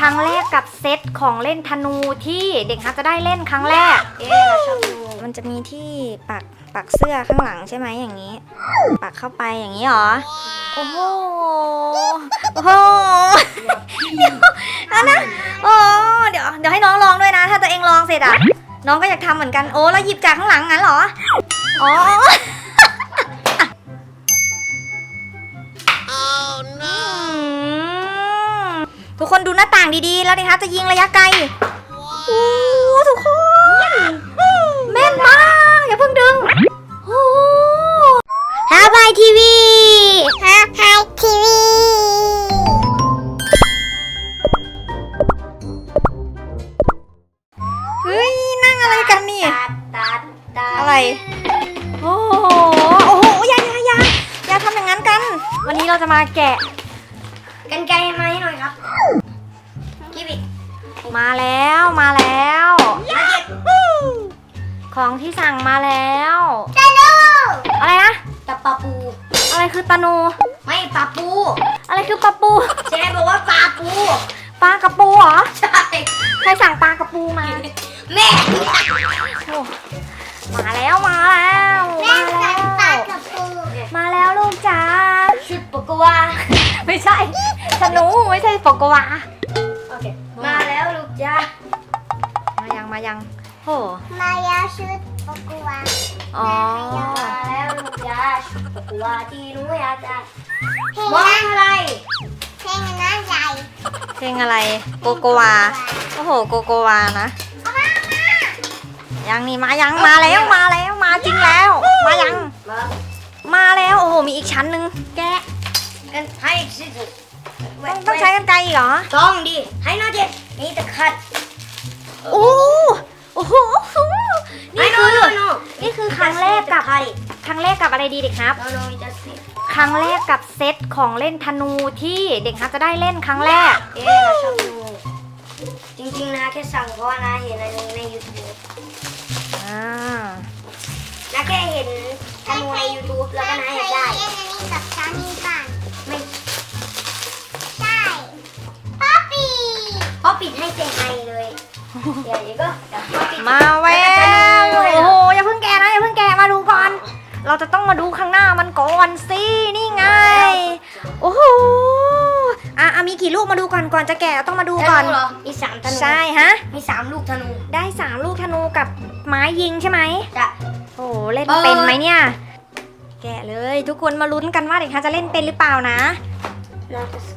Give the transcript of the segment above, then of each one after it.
ครั้งแรกกับเซตของเล่นธนูที่เด็กฮัทจะได้เล่นครั้งแรก เอ๊ะเราชอบดูมันจะมีที่ปักปักเสื้อข้างหลังใช่ไหมอย่างนี้ ปักเข้าไปอย่างนี้เหรอ โอ้โห โอ้โหเดี๋ยวนะนะโอ้เดี๋ยวเดี๋ยวให้น้องลองด้วยนะ ถ้าตัวเองลองเสร็จอะ น้องก็อยากทำเหมือนกัน โอ้แล้วหยิบจากข้างหลังงั้นเหรอ อ๋ออืม ทุกคนดูหน้าต่างดีๆ แล้วนะคะจะยิงระยะไกลโอ้ทุกคนแม่นมากอย่าเพิ่งดึงโอ้ฮาบายทีวี มาแล้วมาแล้วมาเก็บของที่สั่งมาแล้วตะนูอะไรนะตะปะปู อะไรคือตานูไม่ปลาปู อะไรคือปลาปูเจ๊บอกว่าปลาปู ปลากระปูเหรอใช่ ใครสั่งปลากระปูมาแม่โอ้มาแล้วมาแล้วมาแล้วปูมาแล้วลูกจ๋าชุดปกวาไม่ใช่ธนูไม่ใช่ปกวา มายังมายังโหมายาชุดปกวาอ๋อมาแล้วลูกจ้าชุดปกวาที่หนูอยากได้เพลงมองนั้นอะไรเพลงนั้นใหญ่เพลงอะไรโกโกวาโอ้โหโกโกวานะยังนี่มายังมาแล้วมาแล้วมาจริงแล้ว มายัง มามาแล้วโอ้โหมีอีกชั้นหนึ่งแกะกันให้สิสุดต้องต้องใช้กันไกลอีกเหรอต้องดิให้น้องเจ็ดนี่ตะขัดโอ้ ครครั้งแรกกับอะไรดีเด็กครับโนโนจะสิครั้งแรกกับเซตของเล่นธนูที่เด็กฮัทจะได้เล่นครั้งแรก เอ๊ะเราชอบดูจริงๆนะแค่สั่งเพราะว่านะเห็นอะไรใน YouTube อ่า นะแค่เห็นธนูใน YouTube แล้วก็นะอยากได้ เล่นอันนี้กับสามีป่ะไม่ใช่ป๊อปปี้ เพราะปิดให้เซ็งไอเลย เดี๋ยวเดี๋ยวก็เดี๋ยวพ่อปิดมาแวว เราจะต้องมาดูข้างหน้ามันก่อนสินี่ไง โอ้โหอะอะมีกี่ลูกมาดูก่อนก่อนจะแกะต้องมาดูก่อนธเหรอ มีสามธนูใช่ฮะ มีสามลูกธนู ได้สามลูกธนูกับไม้ยิงใช่ไหมจะโอ้โหเล่นเออเป็นไหมเนี่ย แกะเลยทุกคนมาลุ้นกันว่าเด็กฮัทจะเล่นเป็นหรือเปล่านะน่าจะส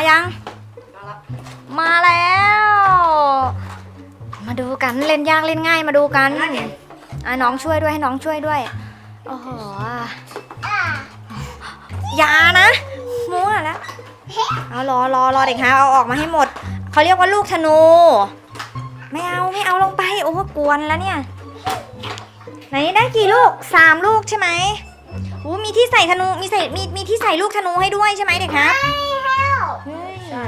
มายังมาละมาแล้ว มาดูกันเล่นยากเล่นง่ายมาดูกันอะน้องช่วยด้วยให้น้องช่วยด้วยโอ้โหอะอย่านะมั่วแล้วเอารอรอรอเด็กฮะเอาออกมาให้หมดเขาเรียกว่าลูกธนู ไม่เอาไม่เอาลงไปโอ้โหกวนแล้วเนี่ยไหนได้กี่ลูกสามลูกใช่ไหมโอ้มีที่ใส่ธนูมีใส่มีมีที่ใส่ลูกธนูให้ด้วยใช่ไหมเด็กฮะไม่แล้ว เฮ้ยใช่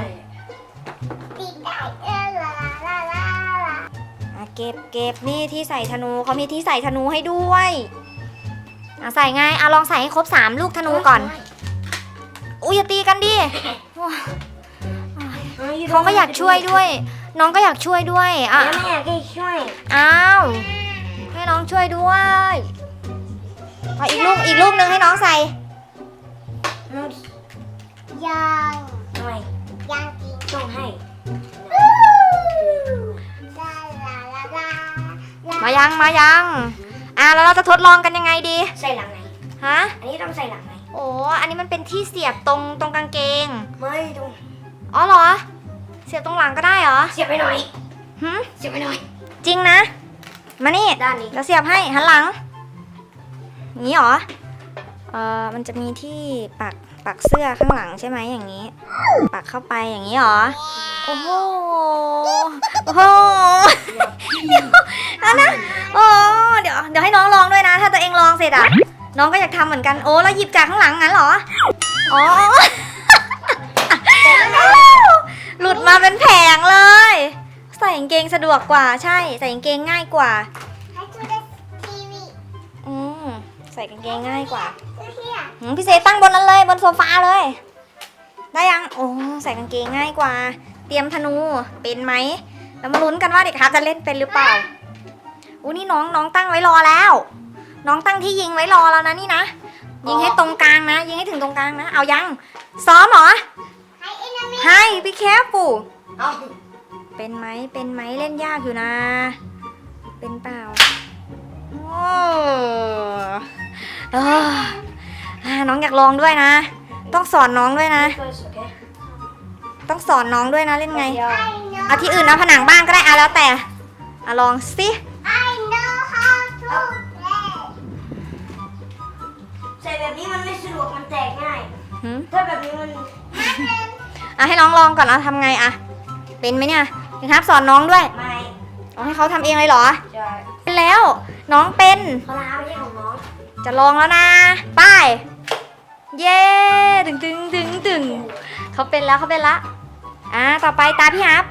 ปิดได้เออลาลาลาลาอะเก็บเก็บนี่ที่ใส่ธนูเขามีที่ใส่ธนูให้ด้วยอะใส่ไงอะลองใส่ให้ครบสามลูกธนูก่อน อุ้ยอย่าตีกันดิว้าเขาก็อยากช่วยด้วย น้องก็อยากช่วยด้วยอะแล้วไม่อยากให้ช่วยอ้าวให้น้องช่วยด้วยเอาอีกลูกอีกลูกหนึ่งให้น้องใส่น้องยังทำไมยังกิน ต้องให้ลาลาลาลาลามายังมายัง อะแล้วเราจะทดลองกันยังไงดี ใส่หลังไหน ฮะ อันนี้ต้องใส่หลังไหน โอ้อันนี้มันเป็นที่เสียบตรงตรงกางเกง ไม่ต้องอ๋อเหรอ เสียบตรงหลังก็ได้เหรอเสียบไปหน่อยหึเสียบไปหน่อย จริงนะ มานี่ด้านนี้ แล้วเสียบให้หันหลังอย่างนี้เหรอ เออมันจะมีที่ปักปักเสื้อข้างหลังใช่ไหมอย่างนี้ ปักเข้าไปอย่างนี้เหรอ โอ้โห โอ้โหเดี๋ยวนะนะโอ้เดี๋ยวเดี๋ยวให้น้องลองด้วยนะ ถ้าตัวเองลองเสร็จอะ น้องก็อยากทำเหมือนกัน โอ้แล้วหยิบจากข้างหลังงั้นเหรอ อ๋อ หลุดมาเป็นแผงเลย ใส่กางเกงสะดวกกว่าใช่ ใส่กางเกงง่ายกว่า ใส่กางเกงง่ายกว่าดูเฮียอืมพี่เซตั้งบนนั้นเลยบนโซฟาเลย ได้ยัง โอ้ใส่กางเกงง่ายกว่า เตรียมธนูเป็นไหมแล้วมาลุ้นกันว่าเด็กครับจะเล่นเป็นหรือเปล่าอู้นี่น้องน้องตั้งไว้รอแล้ว น้องตั้งที่ยิงไว้รอแล้วนะนี่นะ ยิงให้ตรงกลางนะ ยิงให้ถึงตรงกลางนะ เอายังซ้อมเหรอให้อินามิให้พี่แคปปูเอาเป็นไหมเป็นไหมเล่นยากอยู่นะ เป็นเปล่าโอ้ เอออ่าน้องอยากลองด้วยนะ ต้องสอนน้องด้วยนะ First, okay? ต้องสอนน้องด้วยนะเล่นไง Yeah. ไอ้ know เอาที่อื่นเอาผนังบ้านก็ได้เอาแล้วแต่อะลองสิ I know how to play ใส่แบบนี้มันไม่สะดวกมันแตกง่าย หืมถ้าแบบนี้มัน อะให้น้องลองก่อนเอาทำไงอะเป็นไหมเนี่ยนะครับสอนน้องด้วยไม่เอาให้เขาทำเองเลยเหรอ ใช่เป็นแล้ว น้องเป็น เขาล้างไม่ใช่ของน้อง จะลองแล้วนะไป้ายเย้ตึงตึงตึงตึงเขาเป็นแล้วเขาเป็นละอ่าต่อไปตาพี่ฮับ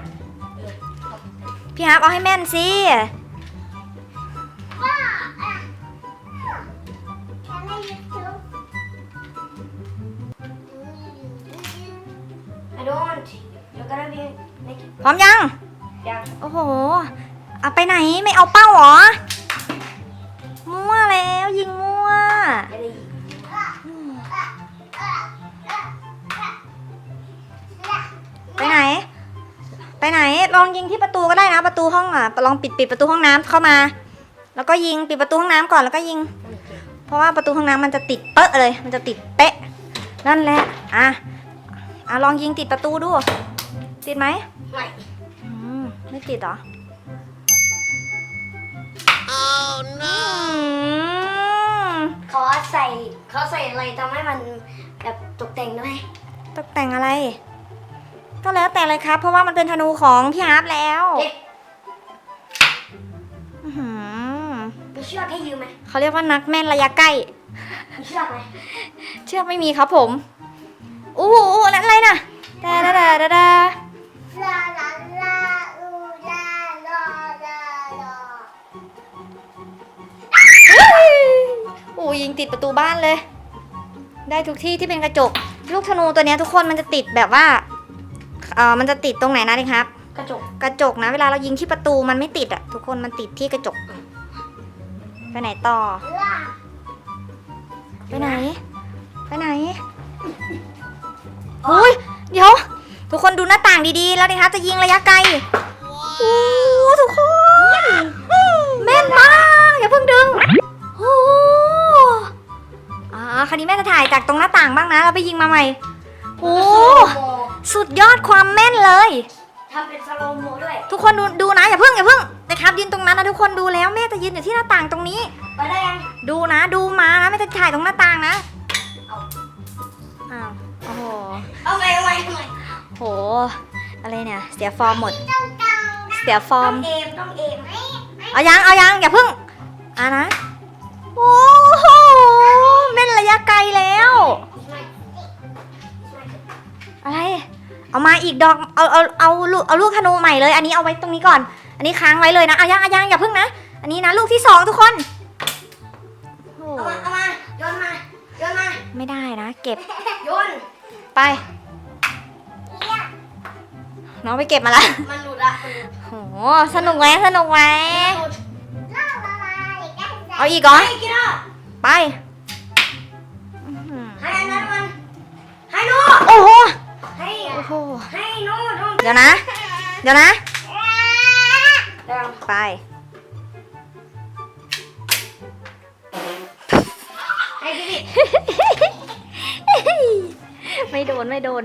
พี่ฮับเอาให้แม่นสิว่าอะ Can I use two? I don't want you're gonna be make พร้อมยังยังโอ้โหเอาไปไหนไม่เอาเป้าเหรอ ไปไหน ลองยิงที่ประตูก็ได้นะ ประตูห้องอะ ลองปิดปิดประตูห้องน้ำเข้ามา แล้วก็ยิงปิดประตูห้องน้ำก่อนแล้วก็ยิง เพราะว่าประตูห้องน้ำมันจะติดเป๊ะเลย มันจะติดเป๊ะ นั่นแหละ อะ อะลองยิงติดประตูดู ติดไหมไม่อืมไม่ติดเหรอมเขาใส่เขาใส่อะไรทำให้มันแบบตกแต่งได้ไหมตกแต่งอะไร ก็แล้วแต่เลยครับ เพราะว่ามันเป็นธนูของพี่ฮาร์ปแล้วเด็กอื้อหือมีเชือกให้ยืมไหมเขาเรียกว่านักแม่นระยะใกล้ มีเชือกไหมเชือกไม่มีครับผม อู้หูนั่นอะไรน่ะดาดาดาดาดาลาลาลาอูลาลาลาลาโอ้ยิงติดประตูบ้านเลย ได้ทุกที่ที่เป็นกระจก ลูกธนูตัวเนี้ยทุกคนมันจะติดแบบว่าเออมันจะติดตรงไหนนะนี่ครับ กระจก กระจกนะ เวลาเรายิงที่ประตูมันไม่ติดอะทุกคนมันติดที่กระจก ไปไหนต่อลาไปไหน ไปไหนอุ้ยเดี๋ยว ทุกคนดูหน้าต่างดีๆ แล้วนะคะจะยิงระยะไกลโอ้ทุกคนแม่นมากอย่าเพิ่งดึงโอ้อ่าคราวนี้แม่จะถ่ายจากตรงหน้าต่างบ้างนะแล้วไปยิงมาใหม่โอ้ สุดยอดความแม่นเลย ทำเป็นสโลโมด้วย ทุกคนดูดูนะอย่าเพิ่งอย่าเพิ่งนะครับยืนตรงนั้นนะทุกคนดูแล้วแม่จะยืนอยู่ที่หน้าต่างตรงนี้ ไปได้ยัง ดูนะ ดูมานะไม่จะถ่ายตรงหน้าต่างนะเอา อ้าวโอ้โหเอาไงเอาไงเอาไงโหอะไรเนี่ยเสียฟอร์มหมดต้องต้องเสียฟอต้ร์อมงเอมต้องเอมเอายังเอายังอย่าเพิ่งอะนะ โอ้โหแม่นระยะไกลแล้ว เอามาอีกดอก เอาเอาเอาลูกเอาลูกธนูใหม่เลย อันนี้เอาไว้ตรงนี้ก่อน อันนี้ค้างไว้เลยนะเอายังเอายังอย่าเพิ่งนะ อันนี้นะลูกที่สองทุกคนโอ้เอามาเอามาโยนมาโยนมาไม่ได้นะ เก็บโยนไปน้องไปเก็บมาแล้วมันหลุดละมันหลุดโหสนุกไหมสนุกไหมหลุดลาลาลาเด็กได้ใจเอาอีกเหรอให้กินอะไปอื้อหือให้อันนั้น อ้โหให้หนูหนูเดี๋ยวนะ เดี๋ยวนะเดี๋ยวไปให้พี่ดิไม่โดนไม่โดน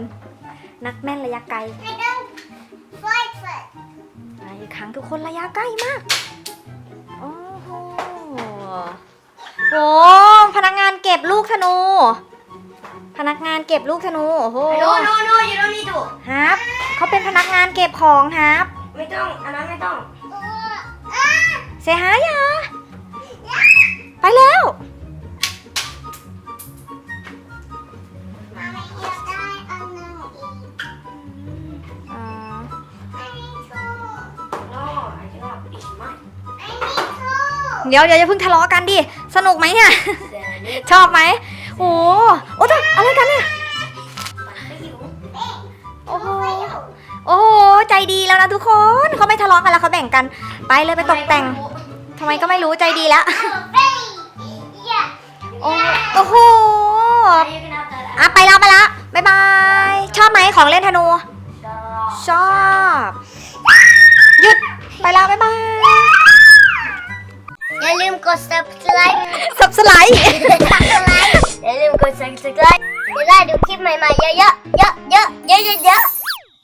นักแม่นระยะไกลไม่ต้องฟอยเฟิร์อะอีกครั้งทุกคนระยะใกล้มาก โอ้โหโอ้พนักงานเก็บลูกธนู พนักงานเก็บลูกธนู โอ้โหโน่โน่โน่อยู่ตรงนี้ดูฮับเขาเป็นพนักงานเก็บของฮับไม่ต้องอันนั้นไม่ต้องเสียหายอะไปแล้วเดี๋ยวเดี๋ยวจะเพิ่งทะเลาะกันดิ สนุกไหมเนี่ย ชอบไหม โอ้โหโอ้แต่อะไรกันเนี่ย โอ้โห โอ้โห ใจดีแล้วนะทุกคน เขาไม่ทะเลาะกันแล้วเขาแบ่งกัน ไปเลยไปตกแต่ง ทำไมก็ไม่รู้ใจดีแล้ว โอ้โอ้โห อะไปแล้วไปแล้วบ๊ายบาย ชอบไหมของเล่นธนู ชอบ หยุด ไปแล้วบ๊ายบาย อย่าลืมกด subscribe สับสไลด์ อย่าลืมกด subscribe จะได้ดูคลิปใหม่ๆเยอะๆเยอะๆเยอะๆเยอะๆ